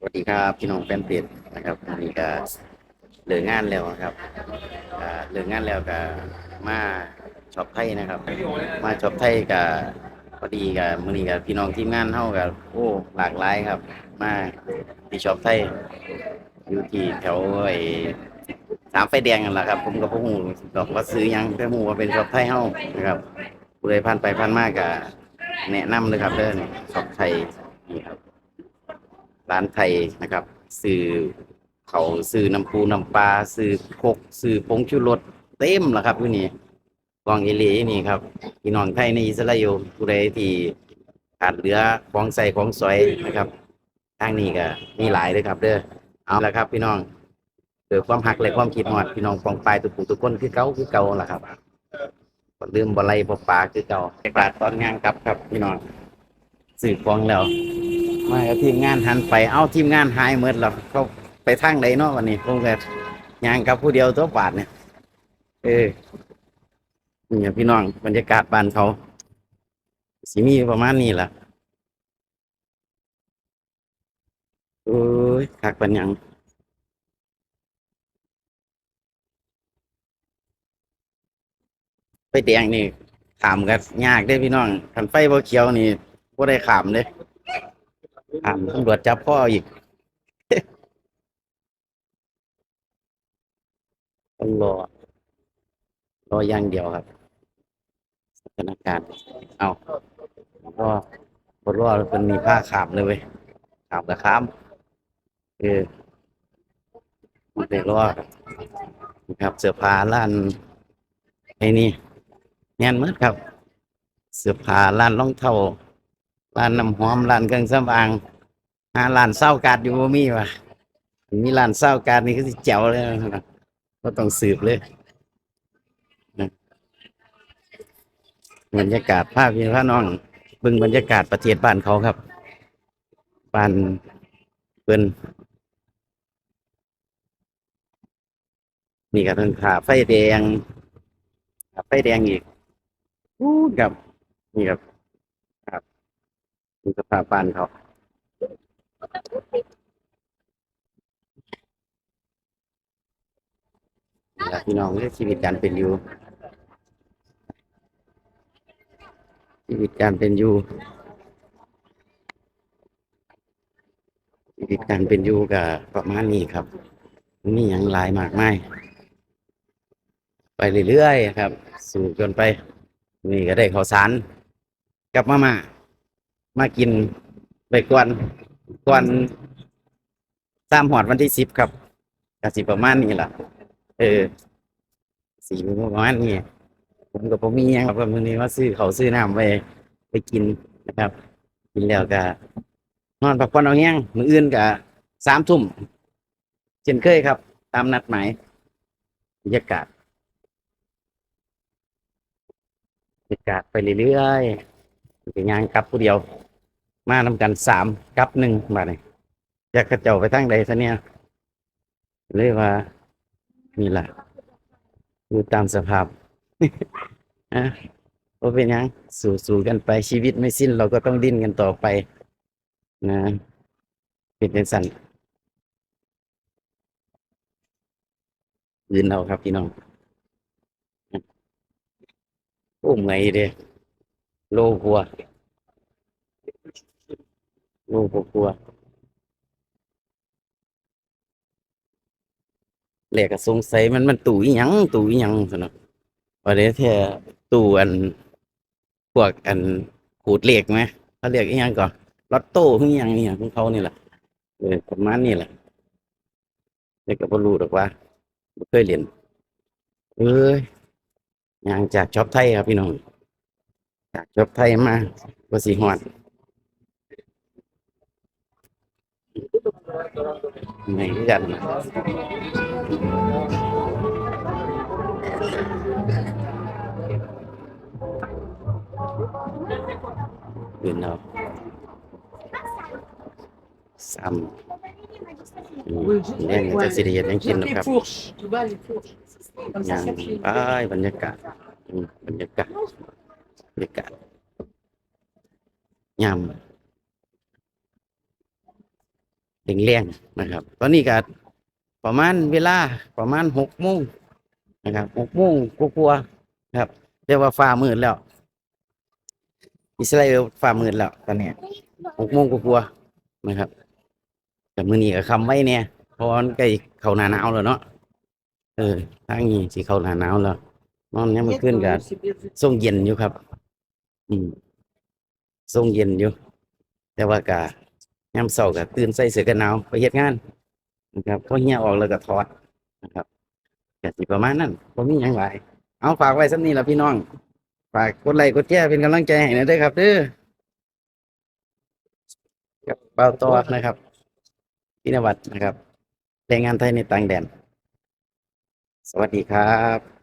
สวัสดีครับพี่น้องแฟนเพจนะครับวันนี้ก็เลิกงานแล้วครับเลิกงานแล้วก็มาช็อปไทยนะครับ มาช็อปไทยก็พอดีกับมือนี้กับพี่น้องทีมงานเฮาก็โอ้หลากหลายครับ มาที่ช็อปไทยอยู่ที่แถวไอ้สามไฟแดงนั่นแหละครับ ผมก็บ่ฮู้ดอกว่าซื้อยังแต่ฮู้ว่าเป็นช็อปไทยเฮานะครับผู้ใดผ่านไปผ่านมาก็แนะนำเลยครับเด้อนี่ช็อปไทยนี่ครับ ร้านไทยนะครับซื้อเขาวซื้อน้ำปูน้ำปลาซื้อพกซื้อผงชูรสเต็มแล้วครับที่นี่กองเอเลีนี่ครับพี่น้องไทยในอิสราเอลผู้ใดที่ขาดเหลือของใส่ของสอยนะครับทางนี้ก็มีหลายเลยครับ เด้อเอาละครับ พี่น้องเกิดความหักและความคิดฮอดพี่น้องปองปลายทุกผู้ทุกคนคือเก่าคือเก่าล่ะครับบลืมบ่ไล่บ่ปลาคือเก่าไปกลาดตอนงานกลับครับ พี่น้องซื้อของแล้ว มากับทีมงานหันไปเอ้าทีมงานหายหมดแล้วเขาไปทางใดเนาะวันนี้ผมก็ยางกับผู้เดียวตัวบาทเนี่ย เออนี่พี่น้องบรรยากาศบ้านเขาสิมีประมาณนี้แหละโอ้ยคักปันยังไฟแดงนี่ขามกันยากเด้พี่น้องคันไฟบ่เขียวนี่บ่ได้ขามเด้ถามตำรวจจับพ่ออีกต้องรอ รออย่างเดียวครับสถานการณ์เอารอบรอเป็นมีผ้าขามเลยเว้ยขามกับขามเออมันไปรอครับนี่ครับ เสื้อผ้าร้านไอ้นี่แน่นหมดครับ เสื้อผ้าร้านรองเท้าร้านน้ำหอมร้านเครื่องสำอาง หาร้านเศร้ากาดอยู่บ่มีวะมีร้านเศร้ากาดนี่ก็สิแจ๋วเลยนะก็ต้องสืบเลยบรรยากาศภาพพี่พาน้องเบิ่งบรรยากาศประเทศบ้านเขาครับบ้านเปิ้นนี่ก็ต้องขาไฟแดงขาไฟแดงอีกอู้กับนี่ครับครับนี่สภาพบ้านเขา นี่ละพี่น้องเรื่องชีวิตการเป็นอยู่ ชีวิตการเป็นอยู่ ชีวิตการเป็นอยู่กับประมาณนี้ครับมีอย่างหลายมากมายไปเรื่อยๆครับ สู่จนไป นี่ก็ได้ข้าวสารกับมาม่ามากินไปกวน กวนสามหอดวันที่สิบครับกสิประมาณนี้แหละเออสีประมาณนี้ผมกับผมมีครับวันนี้ว่าซื้อเขาซื้อน้ำไปไปกินนะครับ กินแล้วก็นอนพักผ่อนเอาแห้งมืออื่นก็สามทุ่มเช่นเคยครับ ตามนัดหมายบรรยากาศบรรยากาศไปเรื่อยๆเป็นงานกลับผู้เดียว มานำกันสามกับหนึ่งมาเนี่ยอยากกระเจ้าไปทั้งใดซะเนี่ยเลยกว่านี่แหละอยู่ตามสภาพอะว่าเป็นยังสู่สู่กันไปชีวิตไม่สิ้นเราก็ต้องดิ้นกันต่อไป นะเป็นเป็นสันยืนเอาครับพี่น้องโอ้ไงเด้โลกลัว โลกกลัวแหลกก็สงสัยมันมันตู่อีหยังตู่อีหยังสนะว่าเดี๋ยวแท้ตู่อันพวกอันขูดเหล็กไหมเขาเรียกอีหยังก่อนลอตโต้ออหยังนี่ของเขานี่แหละเออประมาณนี้แหละเด็กก็บ่รู้หรอกว่าบ่เคยเรียนเอ้ยยางจากช็อปไทยครับพี่น้องจากช็อปไทยมาว่าสิฮอด ไม่คือกันยืนเอาซ้ำอืม Oui, แย่งจะสิได้เฮ็ดหยังกิน Faire นะ les ครับ fourches. Tu vois, les fourches. Comme ย่า ça, ง ça fait. ไปบรรยากาศอืมบรรยากาศบรรยากาศยามแรงๆนะครับ ตอนนี้ก็ประมาณเวลาประมาณหกโมงนะครับหกโมงกลัวๆครับเรียกว่าฟ้ามืดแล้ว อิสราเอลฟ้ามืดแล้วตอนเนี้ยหกโมงกลัวๆนะครับแต่มือนี้ก็คำไว้เนี่ยเพราะอันใกล้เข้าหน้าหนาวแล้วเนาะเออทางนี้สิเข้าหน้าหนาวแล้วนอนยังไม่ขึ้นกันส่งเย็นอยู่ครับ อืมส่งเย็นอยู่ แต่ว่ากะ ยามเช้าก็ตื่นใส่เสื้อกันหนาวไปเฮ็ดงานนะครับพอเหี่ยออกแล้วก็ถอดนะครับก็สิประมาณนั้นบ่มีหยังหลายเอาฝากไว้สำนี้ล่ะพี่น้อง ฝากกดไลค์กดแชร์เป็นกำลังใจให้นะเด้อครับเด้อกับเป้าต่อนะครับพินวัตนะครับแรงงานไทยในต่างแดน สวัสดีครับ